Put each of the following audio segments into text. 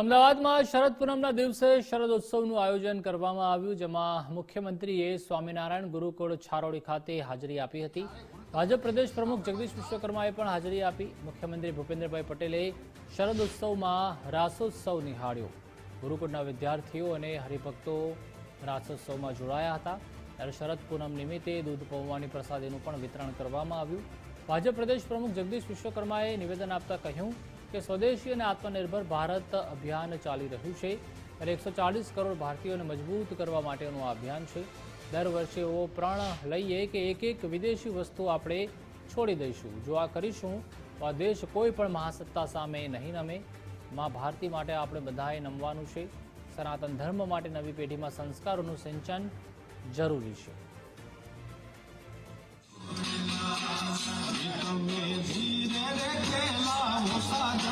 અમદાવાદમાં શરદ પૂનમના દિવસે શરદ ઉત્સવનું આયોજન કરવામાં આવ્યું, જેમાં મુખ્યમંત્રીએ સ્વામિનારાયણ ગુરુકુળ છારોડી ખાતે હાજરી આપી હતી. ભાજપ પ્રદેશ પ્રમુખ જગદીશ વિશ્વકર્માએ પણ હાજરી આપી. મુખ્યમંત્રી ભૂપેન્દ્રભાઈ પટેલે શરદ ઉત્સવમાં રાસોત્સવ નિહાળ્યો. ગુરુકુળના વિદ્યાર્થીઓ અને હરિભક્તો રાસોત્સવમાં જોડાયા હતા. ત્યારે શરદ પૂનમ નિમિત્તે દૂધ પૌવાની પ્રસાદીનું પણ વિતરણ કરવામાં આવ્યું. ભાજપ પ્રદેશ પ્રમુખ જગદીશ વિશ્વકર્માએ નિવેદન આપતા કહ્યું કે સ્વદેશી અને આત્મનિર્ભર ભારત અભિયાન ચાલી રહ્યું છે ત્યારે એકસો ચાલીસ કરોડ ભારતીયોને મજબૂત કરવા માટેનું આ અભિયાન છે. દર વર્ષે એવો પ્રણ લઈએ કે એક એક વિદેશી વસ્તુ આપણે છોડી દઈશું. જો આ કરીશું, તો આ દેશ કોઈ પણ મહાસત્તા સામે નહીં નમે. માં ભારતી માટે આપણે બધાએ નમવાનું છે. સનાતન ધર્મ માટે નવી પેઢીમાં સંસ્કારોનું સિંચન જરૂરી છે.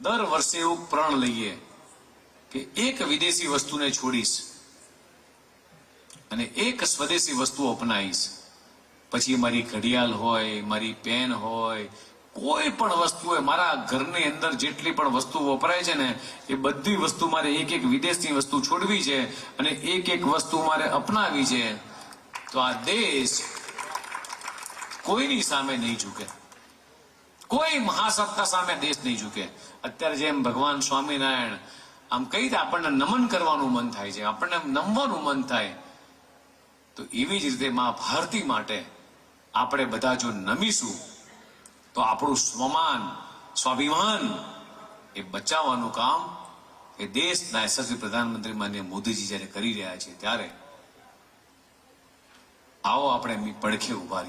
દર વર્ષે એવું પ્રણ લઈએ કે એક વિદેશી વસ્તુને છોડીશ અને એક સ્વદેશી વસ્તુ અપનાવીશ. પછી મારી ઘડિયાળ હોય, મારી પેન હોય, કોઈ પણ વસ્તુ હોય, મારા ઘરની અંદર જેટલી પણ વસ્તુ વપરાય છે ને, એ બધી વસ્તુ મારે એક એક વિદેશની વસ્તુ છોડવી છે અને એક એક વસ્તુ મારે અપનાવી છે. તો આ દેશ કોઈની સામે નહીં ઝૂકે. કોઈ મહાસત્તા સામે દેશ નહીં ઝૂકે. અત્યારે જેમ ભગવાન સ્વામિનારાયણ, આમ કઈ રીતે આપણને નમન કરવાનું મન થાય છે? આપણને નમવાનું મન થાય. તો એવી જ રીતે મા ભારતી માટે આપણે બધા જો નમીશું, તો આપણું સ્વમાન, સ્વાભિમાન એ બચાવવાનું કામ એ દેશના યશસ્વી પ્રધાનમંત્રી માન્ય મોદીજી જ્યારે કરી રહ્યા છે ત્યારે, આવો આપણે પડખે ઊભા